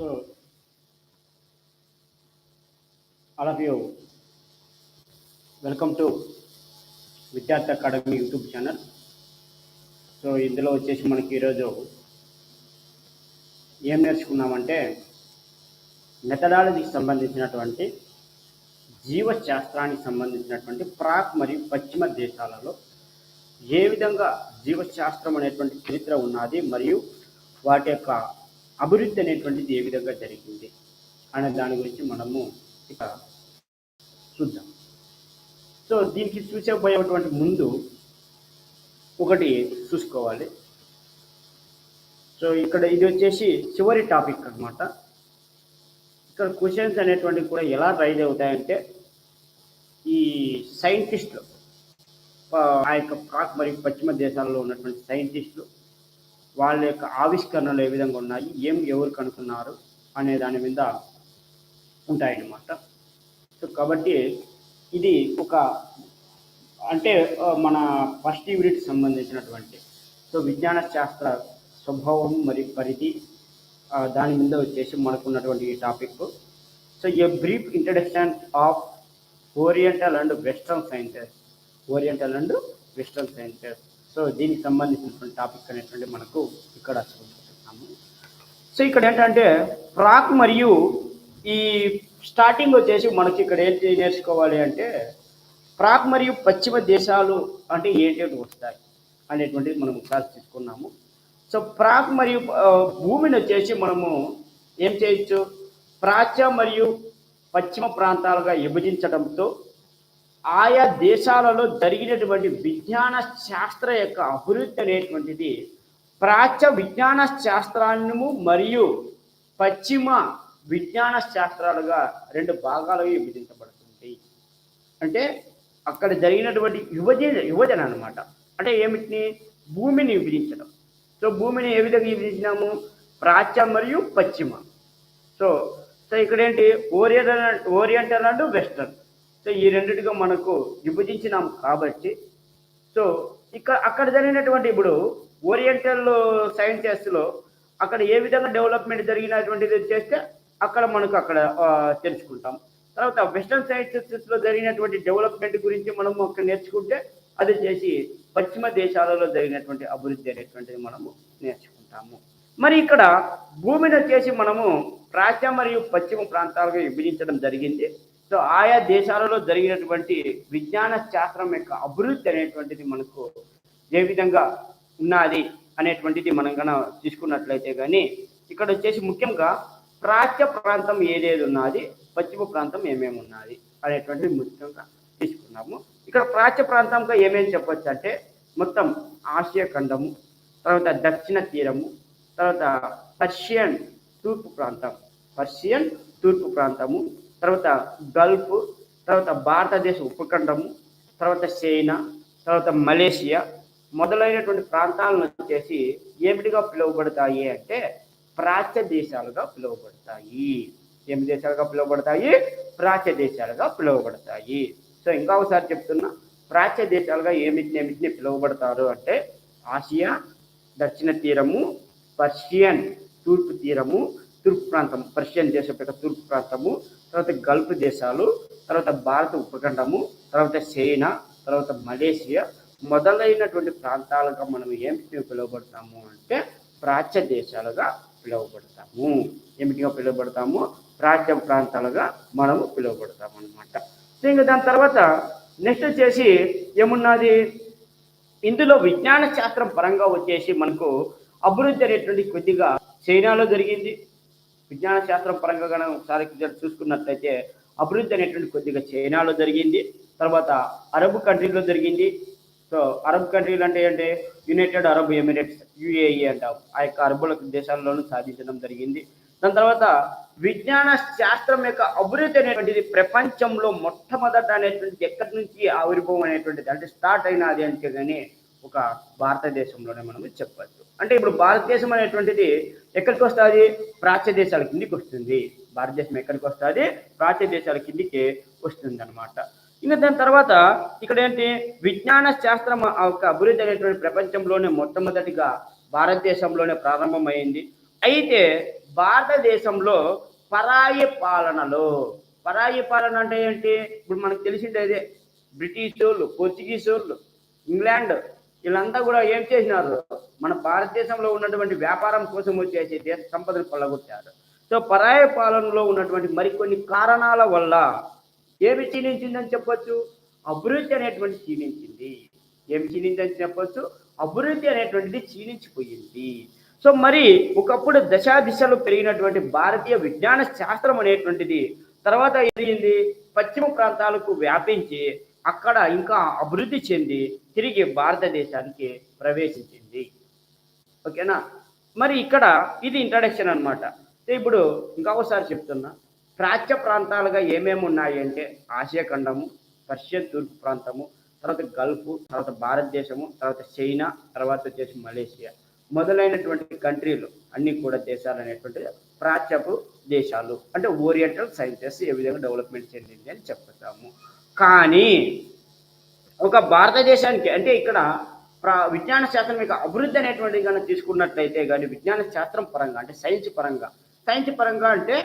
So, all of you, welcome to Vidyarthi academy YouTube channel. So ఇందులో వచ్చేసి మనకి ఈరోజు ఏం నేర్చుకున్నామంటే మెథడాలజీకి సంబంధించినటువంటి జీవశాస్త్రానికి సంబంధించినటువంటి ప్రాక్ మరియు పశ్చిమ దేశాలలో ఏ విధంగా జీవశాస్త్రం అనేటువంటి చరిత్ర ఉన్నది మరియు వాటి యొక్క అభివృద్ధి అనేటువంటిది ఏ విధంగా జరిగింది అనే దాని గురించి మనము ఇక చూద్దాం. సో దీనికి చూసేపోయేటువంటి ముందు ఒకటి చూసుకోవాలి. సో ఇక్కడ ఇది వచ్చేసి చివరి టాపిక్ అనమాట ఇక్కడ క్వశ్చన్స్ అనేటువంటివి కూడా ఎలా రైజ్ అవుతాయంటే ఈ సైంటిస్టులు ఆ యొక్క ప్రాక్ మరియు పశ్చిమ దేశాల్లో ఉన్నటువంటి సైంటిస్టులు వాళ్ళ యొక్క ఆవిష్కరణలు ఏ విధంగా ఉన్నాయి ఏం ఎవరు కనుక్కున్నారు అనే దాని మీద ఉంటాయన్నమాట. సో కాబట్టి ఇది ఒక అంటే మన ఫస్ట్ యూనిట్ సంబంధించినటువంటి సో విజ్ఞాన శాస్త్ర స్వభావం మరియు పరిధి దాని మీద వచ్చేసి మనకున్నటువంటి ఈ topic. So a brief introduction of oriental and western sciences. Oriental and western sciences. So దీనికి సంబంధించినటువంటి టాపిక్ అనేటువంటి మనకు ఇక్కడ చూస్తున్నాము సో ఇక్కడ ఏంటంటే ప్రాక్ మరియు ఈ స్టార్టింగ్ వచ్చేసి మనకి ఇక్కడ ఏంటి నేర్చుకోవాలి అంటే ప్రాక్ మరియు పశ్చిమ దేశాలు అంటే ఏంటి వస్తాయి అనేటువంటిది మనం ఒకసారి తీసుకున్నాము. సో ప్రాక్ మరియు భూమిని వచ్చేసి మనము ఏం చేయొచ్చు? ప్రాచ్య మరియు పశ్చిమ ప్రాంతాలుగా విభజించడంతో ఆయా దేశాలలో జరిగినటువంటి విజ్ఞాన శాస్త్ర యొక్క అభివృద్ధి అనేటువంటిది ప్రాచ్య విజ్ఞాన శాస్త్రాన్ని మరియు పశ్చిమ విజ్ఞాన శాస్త్రాలుగా రెండు భాగాలుగా విభజించబడుతుంది. అంటే అక్కడ జరిగినటువంటి యువజన యువజన అనమాట అంటే ఏమిటిని? భూమిని విభజించడం. సో భూమిని ఏ విధంగా విభజించినాము? ప్రాచ్య మరియు పశ్చిమ. సో సో ఇక్కడ ఏంటి oriental oriental and western. So ఈ రెండింటిగా మనకు విభజించినాం కాబట్టి. సో ఇక్కడ అక్కడ జరిగినటువంటి ఇప్పుడు ఓరియంటల్ సైంటిస్ట్లో అక్కడ ఏ విధంగా డెవలప్మెంట్ జరిగినటువంటిది చేస్తే అక్కడ మనకు అక్కడ తెలుసుకుంటాం. తర్వాత వెస్టర్న్ సైన్సెస్లో జరిగినటువంటి డెవలప్మెంట్ గురించి మనము అక్కడ నేర్చుకుంటే అది చేసి పశ్చిమ దేశాలలో జరిగినటువంటి అభివృద్ధి అనేటువంటిది మనము నేర్చుకుంటాము. మరి ఇక్కడ భూమిని వచ్చేసి మనము ప్రాచ్య మరియు పశ్చిమ ప్రాంతాలుగా విభజించడం జరిగింది. సో ఆయా దేశాలలో జరిగినటువంటి విజ్ఞాన శాస్త్రం యొక్క అభివృద్ధి అనేటువంటిది మనకు ఏ విధంగా ఉన్నది అనేటువంటిది మనం కనుక తీసుకున్నట్లయితే కానీ ఇక్కడ వచ్చేసి ముఖ్యంగా ప్రాచ్య ప్రాంతం ఏదేది ఉన్నది పశ్చిమ ప్రాంతం ఏమేమి ఉన్నది అనేటువంటిది ముఖ్యంగా తీసుకున్నాము. ఇక్కడ ప్రాచ్య ప్రాంతంగా ఏమేమి చెప్పొచ్చు అంటే మొత్తం ఆసియా ఖండము తర్వాత దక్షిణ తీరము తర్వాత పర్షియన్ తూర్పు ప్రాంతం పర్షియన్ తూర్పు ప్రాంతము తర్వాత గల్ఫ్ తర్వాత భారతదేశ ఉపఖండము తర్వాత చైనా తర్వాత మలేషియా మొదలైనటువంటి ప్రాంతాలను వచ్చేసి ఏమిటిగా పిలువబడతాయి అంటే ప్రాచ్య దేశాలుగా పిలువబడతాయి. ఏమి దేశాలుగా పిలువబడతాయి? ప్రాచ్య దేశాలుగా పిలువబడతాయి. సో ఇంకా ఒకసారి చెప్తున్నా ప్రాచ్య దేశాలుగా ఏమిటిని ఏమిటిని పిలువబడతారు అంటే ఆసియా దక్షిణ తీరము పర్షియన్ తూర్పు తీరము తూర్పు ప్రాంతం పర్షియన్ దేశం యొక్క తూర్పు ప్రాంతము తర్వాత గల్ఫ్ దేశాలు తర్వాత భారత ఉపఖండము తర్వాత చైనా తర్వాత మలేషియా మొదలైనటువంటి ప్రాంతాలుగా మనం ఏమిటిగా పిలువబడతాము అంటే ప్రాచ్య దేశాలుగా పిలువబడతాము. ఏమిటిగా పిలువబడతాము? ప్రాచ్య ప్రాంతాలుగా మనము పిలువబడతాము అనమాట సో ఇంకా దాని తర్వాత నెక్స్ట్ వచ్చేసి ఏమున్నది? ఇందులో విజ్ఞాన శాస్త్రం పరంగా వచ్చేసి మనకు అభివృద్ధి అనేటువంటి కొద్దిగా చైనాలో జరిగింది. విజ్ఞాన శాస్త్రం పరంగా కనుక ఒకసారి చూసుకున్నట్లయితే అభివృద్ధి అనేటువంటి కొద్దిగా చైనాలో జరిగింది తర్వాత అరబ్ కంట్రీలో జరిగింది. సో అరబ్ కంట్రీలు అంటే ఏంటి? యునైటెడ్ అరబ్ ఎమిరేట్స్ యుఏఈ అంటాం ఆ యొక్క అరబుల దేశాల్లోనూ సాధించడం జరిగింది. దాని తర్వాత విజ్ఞాన శాస్త్రం యొక్క అభివృద్ధి అనేటువంటిది ప్రపంచంలో మొట్టమొదట అనేటువంటిది ఎక్కడి నుంచి ఆవిర్భవం అనేటువంటిది అంటే స్టార్ట్ అయినది అంటే కానీ ఒక భారతదేశంలోనే మనం చెప్పచ్చు. అంటే ఇప్పుడు భారతదేశం అనేటువంటిది ఎక్కడికి వస్తుంది? ప్రాచ్య దేశాల కిందికి వస్తుంది. భారతదేశం ఎక్కడికి వస్తుంది? ప్రాచ్య దేశాల కిందికి వస్తుంది అనమాట ఇంకా దాని తర్వాత ఇక్కడ ఏంటి విజ్ఞాన శాస్త్రం యొక్క అభివృద్ధి అనేటువంటి ప్రపంచంలోనే మొట్టమొదటిగా భారతదేశంలోనే ప్రారంభమైంది. అయితే భారతదేశంలో పరాయి పాలనలో పరాయి పాలన అంటే ఏంటి? ఇప్పుడు మనకు తెలిసిందే బ్రిటిష్ వాళ్ళు పోర్చుగీస్ వాళ్ళు ఇంగ్లాండ్ వీళ్ళంతా కూడా ఏం చేసినారు? మన భారతదేశంలో ఉన్నటువంటి వ్యాపారం కోసం వచ్చేసి దేశ సంపదను కొల్లగొట్టారు సో పరాయ పాలనలో ఉన్నటువంటి మరికొన్ని కారణాల వల్ల ఏమి క్షీణించిందని చెప్పొచ్చు? అభివృద్ధి అనేటువంటి క్షీణించింది. ఏమి క్షీణించని చెప్పొచ్చు? అభివృద్ధి అనేటువంటిది క్షీణించిపోయింది. సో మరి ఒకప్పుడు దశా దిశలు పెరిగినటువంటి భారతీయ విజ్ఞాన శాస్త్రం అనేటువంటిది తర్వాత ఏమైంది? పశ్చిమ ప్రాంతాలకు వ్యాపించి అక్కడ ఇంకా అభివృద్ధి చెంది తిరిగి భారతదేశానికి ప్రవేశించింది. ఓకేనా? మరి ఇక్కడ ఇది ఇంట్రడక్షన్ అనమాట ఇప్పుడు ఇంకొకసారి చెప్తున్నా. ప్రాచ్య ప్రాంతాలుగా ఏమేమి ఉన్నాయి అంటే ఆసియా ఖండము పర్షియన్ తూర్పు ప్రాంతము తర్వాత గల్ఫ్ తర్వాత భారతదేశము తర్వాత చైనా తర్వాత వచ్చేసి మలేషియా. మొదలైనటువంటి కంట్రీలు అన్ని కూడా దేశాలు అనేటువంటి ప్రాచ్యపు దేశాలు. అంటే ఓరియంటల్ సైన్సెస్ ఏ విధంగా డెవలప్మెంట్ చెందింది అని చెప్తాము. కానీ ఒక భారతదేశానికి అంటే ఇక్కడ విజ్ఞాన శాస్త్రం యొక్క అభివృద్ధి అనేటువంటిది కనుక తీసుకున్నట్లయితే కానీ విజ్ఞాన శాస్త్రం పరంగా అంటే సైన్స్ పరంగా సైన్స్ పరంగా అంటే